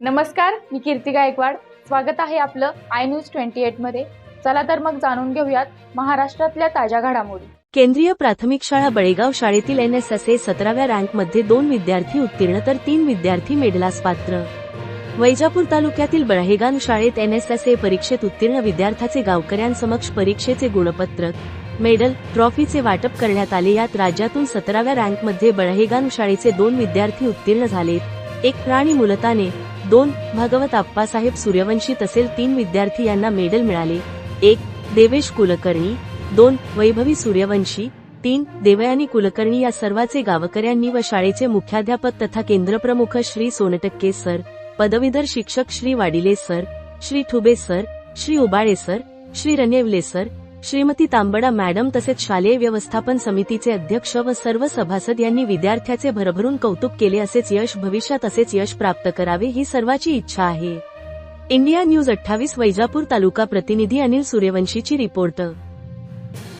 नमस्कार मी कीर्ती गायकवाड. स्वागत आहे आपलं आय न्यूज ट्वेंटी एटमध्ये. चला तर मग जाणून घेऊयात महाराष्ट्रातल्या ताज्या घडामोडी. केंद्रीय प्राथमिक शाळा बळेगाव शाळेतील एन एस एस ए सतराव्या रँकमध्ये दोन विद्यार्थी उत्तीर्ण तर तीन विद्यार्थी मेडलास पात्र. वैजापूर तालुक्यातील बळहेगान शाळेत एन एस एस ए परीक्षेत उत्तीर्ण विद्यार्थ्याचे गावकऱ्यांसमक्ष परीक्षेचे गुणपत्रक मेडल ट्रॉफीचे वाटप करण्यात आले. यात राज्यातून सतराव्या रँकमध्ये बळहेगान शाळेचे दोन विद्यार्थी उत्तीर्ण झालेत. एक प्राणी मुलताने दोन भागवत आप्पासाहेब सूर्यवंशी तसेच तीन विद्यार्थी यांना मेडल मिळाले. एक देवेश कुलकर्णी. दोन वैभवी सूर्यवंशी. तीन देवयानी कुलकर्णी या सर्वाचे गावकऱ्यांनी व शाळेचे मुख्याध्यापक तथा केंद्रप्रमुख श्री सोनटक्के सर पदवीधर शिक्षक Shri Wadile sir Shri Thube sir Shri Ubale sir Shri Ranewale sir Shrimati Tambada madam तसेच शालेय व्यवस्थापन समितीचे अध्यक्ष व सर्व सभासद यांनी विद्यार्थ्याचे भरभरून कौतुक केले असेच यश भविष्यात असेच यश प्राप्त करावे ही सर्वाची इच्छा आहे. इंडिया न्यूज अठ्ठावीस वैजापूर तालुका प्रतिनिधी अनिल सूर्यवंशीची रिपोर्ट.